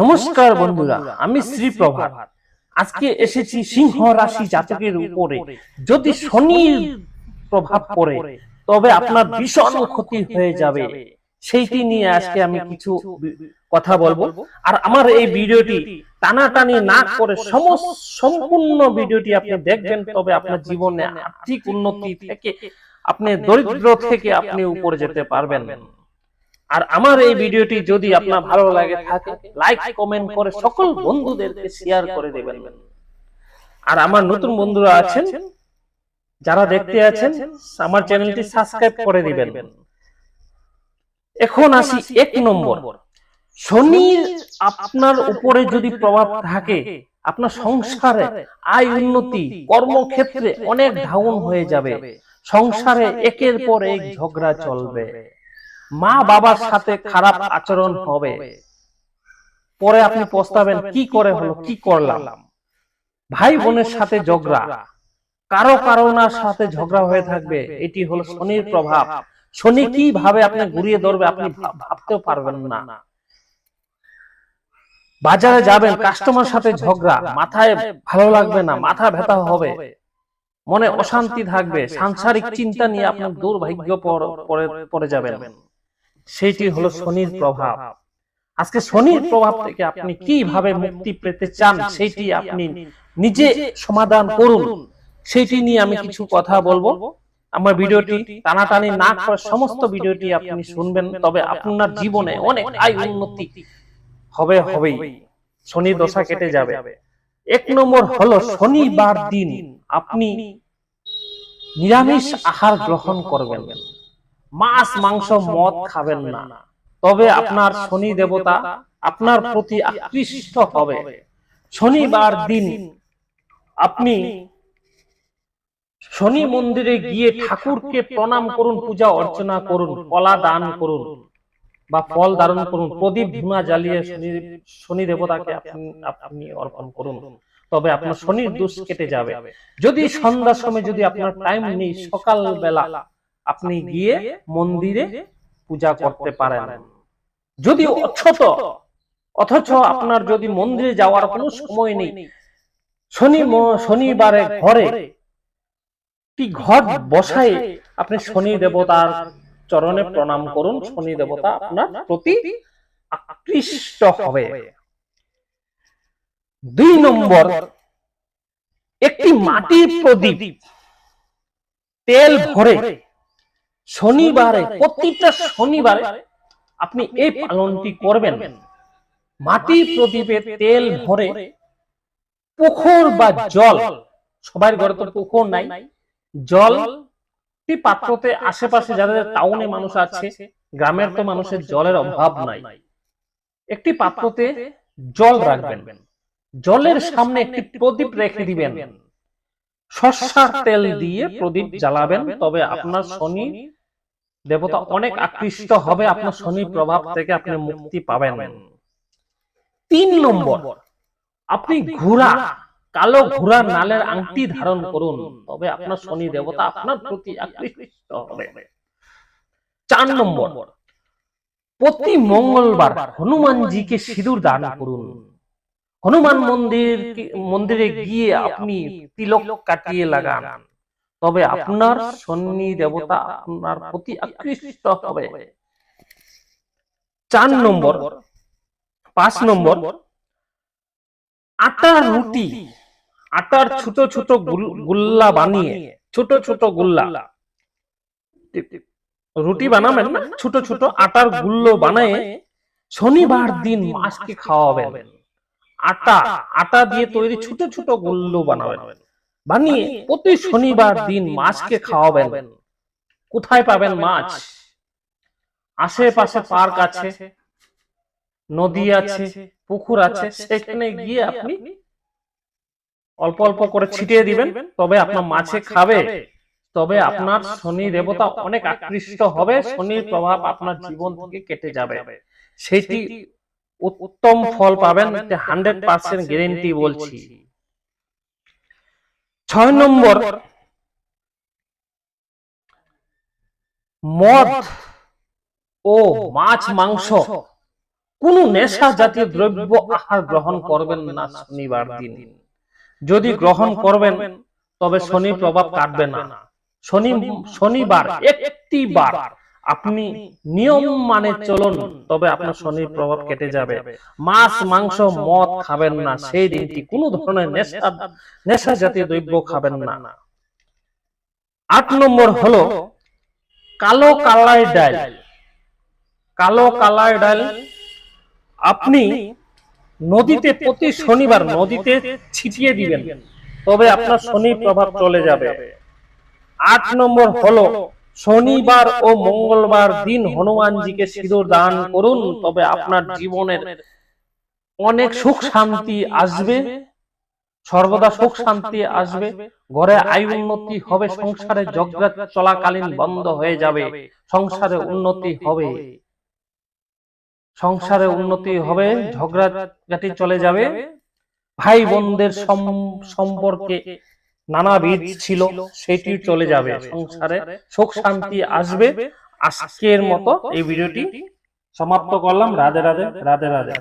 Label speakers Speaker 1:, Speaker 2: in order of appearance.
Speaker 1: নমস্কার বন্ধুরা আমি শ্রী প্রভাত। আজকে এসেছি সিংহ রাশি জাতকের উপরে। যদি শনির প্রভাব পড়ে তবে আপনার ভীষণ ক্ষতি হয়ে যাবে। সেইটি নিয়ে আজকে আমি কিছু কথা বলব। আর আমার এই ভিডিওটি টানাটানি না করে সমস্ত সম্পূর্ণ ভিডিওটি আপনি দেখবেন তবে আপনার জীবনে আর্থিক উন্নতি থেকে আপনি দরিদ্র থেকে আপনি উপরে যেতে পারবেন। আর আমার এই ভিডিওটি যদি আপনার ভালো লাগে থাকে লাইক কমেন্ট করে সকল বন্ধুদেরকে শেয়ার করে দেবেন। আর আমার নতুন বন্ধুরা আছেন যারা দেখতে আছেন আমার চ্যানেলটি সাবস্ক্রাইব করে দিবেন। এখন আসি এক নম্বর। শনির আপনার উপরে যদি প্রভাব থাকে আপনার সংসারে আয় উন্নতি কর্মক্ষেত্রে অনেক ডাউন হয়ে যাবে। সংসারে একের পর এক ঝগড়া চলবে। মা বাবার সাথে খারাপ আচরণ হবে। পরে আপনি পস্তাবেন কি করে হলো কি করলাম। ভাই বোনের সাথে ঝগড়া। কারও কারোনার সাথে ঝগড়া হয়ে থাকবে। এটি হলো শনির প্রভাব। শনি কীভাবে আপনি ঘুরিয়ে ধরবে আপনি ভাবতেও পারবেন না। বাজারে যাবেন কাস্টমার সাথে ঝগড়া। মাথায় ভালো লাগবে না মাথা ব্যথা হবে। মনে অশান্তি থাকবে সাংসারিক চিন্তা নিয়ে আপনার দুর্ভাগ্য পরে- পড়ে যাবেন সেইটি হলো শনির প্রভাব। আজকে শনির প্রভাব থেকে আপনি কীভাবে মুক্তি পেতে চান সেইটি আপনি নিজে সমাধান করুন। সেইটি নিয়ে আমি কিছু কথা বলব। আমার ভিডিওটি টানাটানি না করে সমস্ত ভিডিওটি আপনি শুনবেন। তবে আপনার জীবনে অনেক আয় উন্নতি হবে হবেই। শনি দশা কেটে যাবে। এক নম্বর হলো শনিবার দিন। আপনি নিরামিষ আহার গ্রহণ করবেন। মাছ মাংস মদ খাবেন না। তবে আপনার শনি দেবতা আপনার প্রতি আকৃষ্ট হবে। শনিবার দিন আপনি শনি মন্দিরে গিয়ে ঠাকুরকে প্রণাম করুন পূজা অর্চনা করুন কলা দান করুন বা ফল ধারণ করুন প্রদীপ ধুনা জ্বালিয়ে শনি শনি দেবতাকে আপনি আপনি অর্পণ করুন। তবে আপনার শনির দোষ কেটে যাবে। যদি সন্ধ্যার সময় যদি আপনার টাইম নেই সকাল বেলা আপনি গিয়ে মন্দিরে পূজা করতে পারেন। যদি অথচ অথচ আপনার যদি মন্দিরে যাওয়ার কোনো সময় নেই। শনি শনিবারে ঘরে কি ঘট বসায় আপনি শনি দেবতার চরণে প্রণাম করুন। শনি দেবতা আপনার প্রতি আকৃষ্ট হবে। দুই নম্বর একটি মাটির প্রদীপ। তেল ভরে শনিবারে প্রতিটা শনিবারে আপনি এই পালনটি করবেন। মাটির প্রদীপে তেল ভরে পুকুর বা জল সবার ঘরে তো পুকুর নাই। জল পাত্রতে আশেপাশে যাদের টাউনে মানুষ আছে গ্রামের তো মানুষের জলের অভাব নাই। একটি পাত্রতে জল রাখবেন। জলের সামনে একটি প্রদীপ রেখে দিবেন। সর্ষার তেল দিয়ে প্রদীপ জ্বালাবেন। তবে আপনার শনি দেবতা অনেক আকৃষ্ট হবে আপনার শনি প্রভাব থেকে আপনি মুক্তি পাবেন। তিন নম্বর আপনি ঘোড়া কালো ঘোড়া নালের আংটি ধারণ করুন। তবে আপনার শনি দেবতা আপনার প্রতি আকৃষ্ট হবে। চার নম্বর প্রতি মঙ্গলবার হনুমানজিকে সিঁদুর দান করুন। হনুমান মন্দির মন্দিরে গিয়ে আপনি তিলক কাটিয়ে লাগান। তবে আপনার শনি দেবতা আপনার প্রতি আকৃষ্ট হবে চার নম্বর পাঁচ নম্বর আটার রুটি আটার ছোট ছোট গুল্লা বানিয়ে ছোট ছোট গুল্লা রুটি বানাবেন না ছোট ছোট আটার গুল্লো বানায় শনিবার দিন মাছকে খাওয়াবেন আটা আটা দিয়ে তৈরি ছোট ছোট গুল্লো বানাবেন বানিয়ে প্রতি শনিবার দিন মাছকে খাওয়াবেন। কোথায় পাবেন মাছ? আশেপাশে পার্ক আছে নদী আছে পুকুর আছে সেখানে গিয়ে আপনি অল্প অল্প করে ছিটিয়ে দিবেন তবে আপনার মাছে খাবে। তবে আপনার শনি দেবতা অনেক আকৃষ্ট হবে শনির প্রভাব আপনার জীবন থেকে কেটে যাবে। সেটি উত্তম ফল পাবেন হান্ড্রেড পার্সেন্ট গ্যারেন্টি বলছি। ছয় নম্বর। মদ ও মাছ, মাংস কোনো নেশা জাতীয় দ্রব্য আহার গ্রহণ করবেন না শনিবার দিন। যদি গ্রহণ করবেন, তবে শনি প্রভাব কাটবে না। শনি শনিবার একটি বার আপনি নিয়ম মানে চলুন তবে আপনার শনির প্রভাব কেটে যাবে। মাছ মাংস মদ খাবেন না সেই দিনটি কোনো ধরনের নেশা নেশা জাতীয় দ্রব্য খাবেন না। আট নম্বর হলো কালো কালার ডাল। কালো কালাই ডাল আপনি নদীতে প্রতি শনিবার নদীতে ছিটিয়ে দিবেন তবে আপনার শনি প্রভাব চলে যাবে। আট নম্বর হলো শনিবার ও মঙ্গলবার দিন হনুমানজিকে সিঁদুর দান করুন, তবে আপনার জীবনের অনেক সুখ শান্তি আসবে, সর্বদা সুখ শান্তি আসবে, ঘরে আয় উন্নতি হবে, সংসারে ঝগড়া চলাকালীন বন্ধ হয়ে যাবে, সংসারে উন্নতি হবে। সংসারে উন্নতি হবে, ঝগড়াঝাটি চলে যাবে, ভাই বোনদের সম- সম্পর্কে নানাবিধ ছিল সেটি চলে যাবে। সংসারে সুখ শান্তি আসবে। আজকের মতো এই ভিডিওটি সমাপ্ত করলাম। রাধে রাধে। রাধে রাধে।